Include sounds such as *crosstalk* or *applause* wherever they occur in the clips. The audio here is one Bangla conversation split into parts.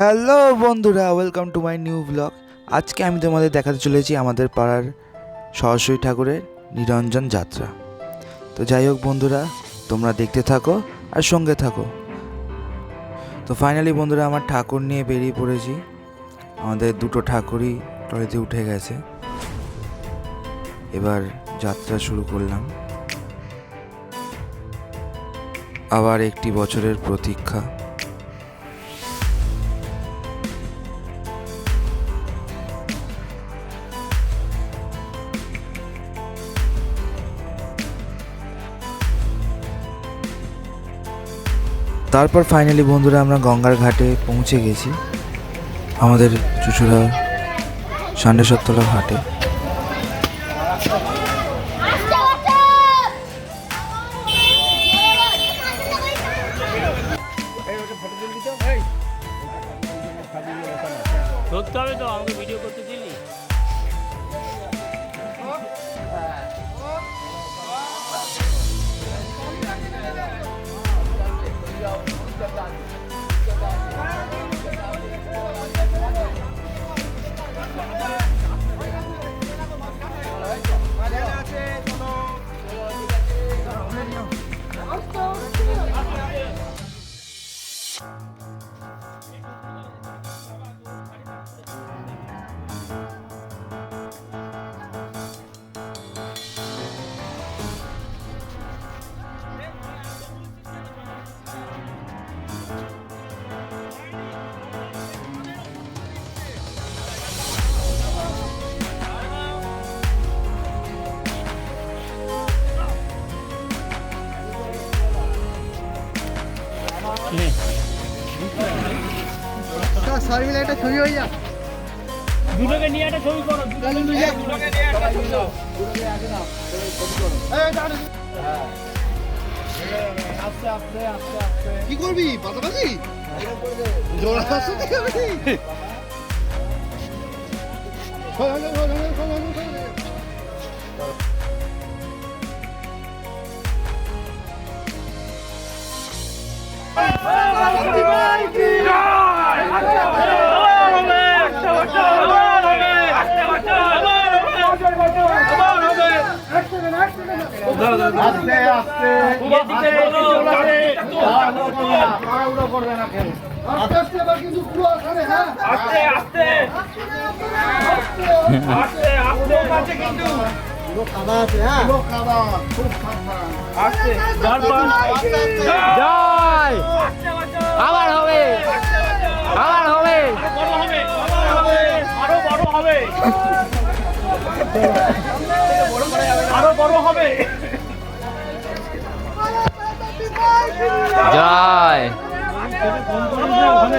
হ্যালো বন্ধুরা welcome to my new blog আজকে আমি তোমাদের দেখাতে চলেছি আমাদের পাড়ার সরস্বতী ঠাকুরের নিরঞ্জন যাত্রা। তো যাই হোক বন্ধুরা, তোমরা দেখতে থাকো আর সঙ্গে থাকো। তো ফাইনালি বন্ধুরা, আমার ঠাকুর নিয়ে বেরিয়ে পড়েছি। আমাদের দুটো ঠাকুরই টলিতে উঠে গেছে। এবার যাত্রা শুরু করলাম। আবার একটি বছরের প্রতীক্ষা। তারপর ফাইনালি বন্ধুরা আমরা গঙ্গার ঘাটে পৌঁছে গেছি, আমাদের ঘাটে। হবে তো, আমাকে ভিডিও করতে দিলি? সবাই মিলে একটা ছবি হয়ে যা দুটোকে নিয়ে একটা ছবি করো দুটোকে নিয়ে দুটোকে নিয়ে একটা ছবি করো। কি করবি পাশাপাশি জোড়া সাথে করবি *laughs* আস্তে আস্তে। আস্তে আস্তে। কিন্তু লোক আছে হ্যাঁ লোক খুব জয় আবার হবে আবার হবে আরও বড় হবে আরও বড় হবে জয় ওখানে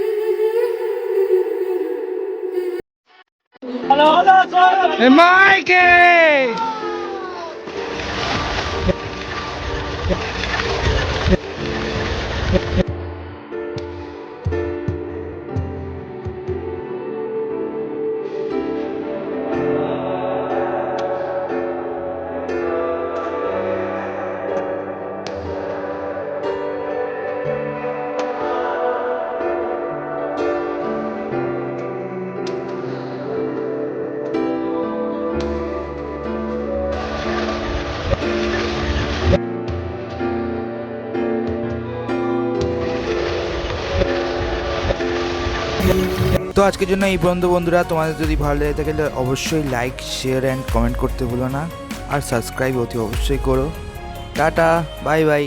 Hello, hello, sir. Hey, Mikey! Yeah. তো আজকের জন্য এই বন্ধু বন্ধুরা, তোমাদের যদি ভালো লেগে থাকে তাহলে অবশ্যই লাইক শেয়ার অ্যান্ড কমেন্ট করতে ভুলো না। আর সাবস্ক্রাইব অতি অবশ্যই করো। Tata bye bye